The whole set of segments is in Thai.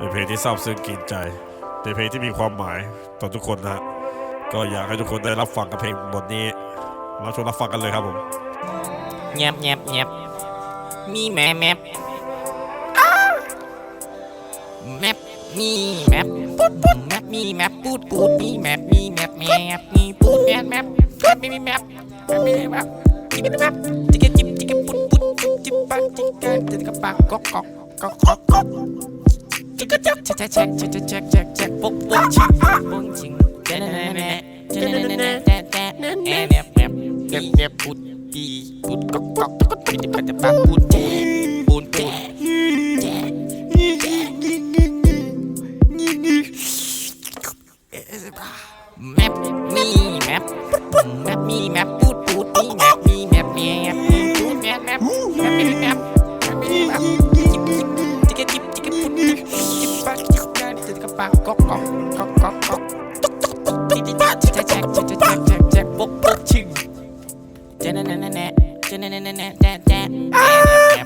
เป็นเพลงที่ซาบซึ้งกินใจ เป็นเพลงที่มีความหมายต่อทุกคนนะฮะก็อยากให้ทุกคนได้รับฟังกับเพลงบทนี้รับชมรับฟังกันเลยครับผมแงบแงบแงบมีแมปแมปอ้าแมปมีแมปปุ๊ดปุ๊ดแมปมีแมปปูดกูดมีแมปมีแมปแมปมีปูดแมปแมปแมปมีมีแมปแมปมีแมปจิบแมปจิกกะจิบจิกกะปุ๊ดปุ๊ดจิบจิบปังจิกกะจิกกะปังก๊อกก๊อกก๊อกก๊อกก๊อก จิกกะจักแช็คแช็คแช็คแช็คแช็คแช็คปุ๊บปุ๊บชิงปุ๊บชิงแจ๊ะแจ๊ะแจ๊ะแจ๊ะแจ๊ะแจ๊ะแจ๊ะแจ๊ะแมปแมปแมปแมปปุ๊ดปีปุดก๊อกก๊อกก๊กปีนจจุบันปูนปูนปูนปูนแมปมีแมปแมปมีแมปปูด ก๊อกก๊อกก๊อกก๊อกก๊กตุ๊กตุ๊กตุ๊กติ๊กติ๊กแจ๊กแจ๊กแจ๊กแจ๊กแจ๊กแจ๊กปุ๊บปุ๊บชิงเจนแน่แน่แน่เจนแน่แน่แน่แจ๊กแจ๊กแจ๊ะ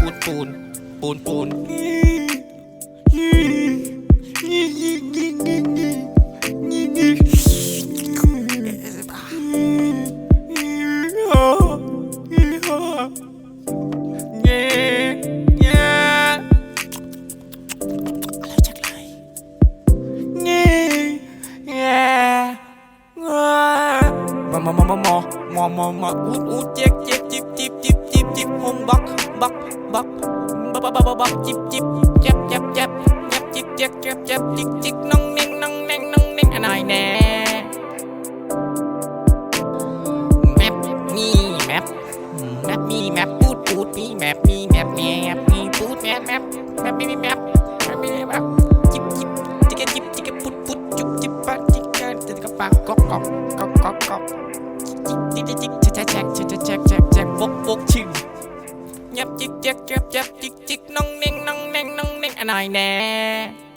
ปูนปูนปูนปูน มอมอมอมอมอมอมออูดอูดเจ๊กเจ๊กจิบจิบจิบจิบจิบหงบักบักบักบักบักบักบักจิบจิบแจ๊บแจ๊บแจ๊บแจ๊บจิบแจ๊บแจ๊บแจ๊บจิกจิกน้องเน่งน้องเน่งน้องเน่งอะไรแน่แมปมีแมปแมปมีแมปพูดพูดมีแมปมีแมปแมปมีพูดแมปแมปแมปไม่มีแมปแมปไม่มีแมปจิบจิบจิกจิบจิกพุดพุดจุบจิบปะจิกเกินจิกกระปากก๊อกก๊อก ก๊อกก๊อกจิ๊กจิ๊กจิ๊กแจ๊กแจ๊กแจ๊กแจ๊กแจ๊กแจ๊กบกบกชิมยับจิกแจ๊กแจ๊กแจ๊กจิกจิกน้องเน่งน้องเน่งน้องเน่งอะไรแน่